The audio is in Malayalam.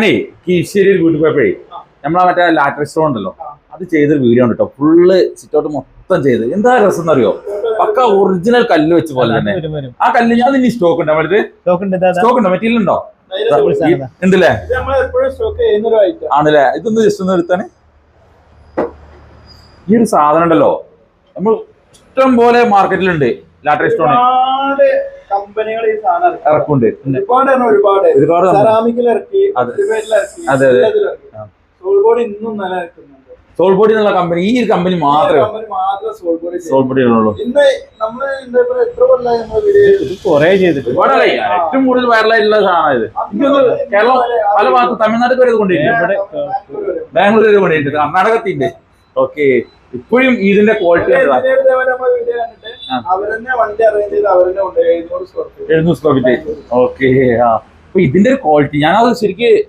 ഞാനേ കീശ്ശേരി വീട്ടിൽ പോയപ്പോഴേ നമ്മളാ മറ്റേ ലാറ്ററി സ്റ്റോൺ ഉണ്ടല്ലോ. അത് ചെയ്തൊരു വീഡിയോ ഉണ്ട് കേട്ടോ ഫുള്ള് സിറ്റൗട്ട് മൊത്തം ചെയ്ത്. എന്താ രസം എന്നറിയോ? പക്ക ഒറിജിനൽ കല്ല് വെച്ച് പോലെ തന്നെ. ആ കല്ല് ഞാൻ ഇനി സ്റ്റോക്ക് ഉണ്ടോ നമ്മുടെ സ്റ്റോക്ക് ഉണ്ട് മെറ്റീരിയൽ ഉണ്ടോ? ഉണ്ടല്ലേ? ആണല്ലേ? ഇതൊന്ന് ജസ്റ്റ് ഒന്ന് എടുത്താണ് ഈ ഒരു സാധനം ഉണ്ടല്ലോ. നമ്മൾ ഇഷ്ടം പോലെ മാർക്കറ്റിലുണ്ട് ലാറ്ററി സ്റ്റോൺ കമ്പനികൾ ഈ സാധനം ഇറക്കി. ഇറക്കുണ്ട് ഒരുപാട് ഒരുപാട്. ഒരുപാട് സെറാമിക്കിൽ ഇറക്കി അതെ. അതെ, അതെ. എല്ലാത്തിലും ഇറക്കി. ആ. സോൾ ബോഡി ഇന്നും നിലനിൽക്കുന്നുണ്ട് സോൾ ബോഡി എന്നുള്ള കമ്പനി ഈ ഒരു കമ്പനി മാത്രമേ സോൾ ബോഡി ഉള്ളൂ ഇന്ന് നമ്മൾ എത്ര കൊല്ലായി വീഡിയോ ഇത് കൊറേ ചെയ്തിട്ട് ഒരുപാടല്ലേ ഏറ്റവും കൂടുതൽ വൈറലായിട്ടുള്ള സാധനം ഇത്. എനിക്കൊന്ന് കേരളം പല ഭാഗത്ത് തമിഴ്നാട്ടിൽ വരെ ഇത് കൊണ്ടുപോയിട്ടുണ്ട്. ബാംഗ്ലൂർ വരെ. കൊണ്ടുപോയിട്ടുണ്ട്. കർണാടകത്തിന്റെ ഓക്കെ ഇപ്പോഴും ഇതിന്റെ ക്വാളിറ്റി. അവരെന്നെ വണ്ടി അറേഞ്ച് ചെയ്ത് അവരെന്നെ എഴുന്നൂറ് സ്ക്വയർ ഫീറ്റ് എഴുന്നൂറ് സ്ക്വയർ ഫീറ്റ് ഓക്കെ ആ. അപ്പൊ ഇതിന്റെ ഒരു ക്വാളിറ്റി ഞാനത് ശരിക്ക്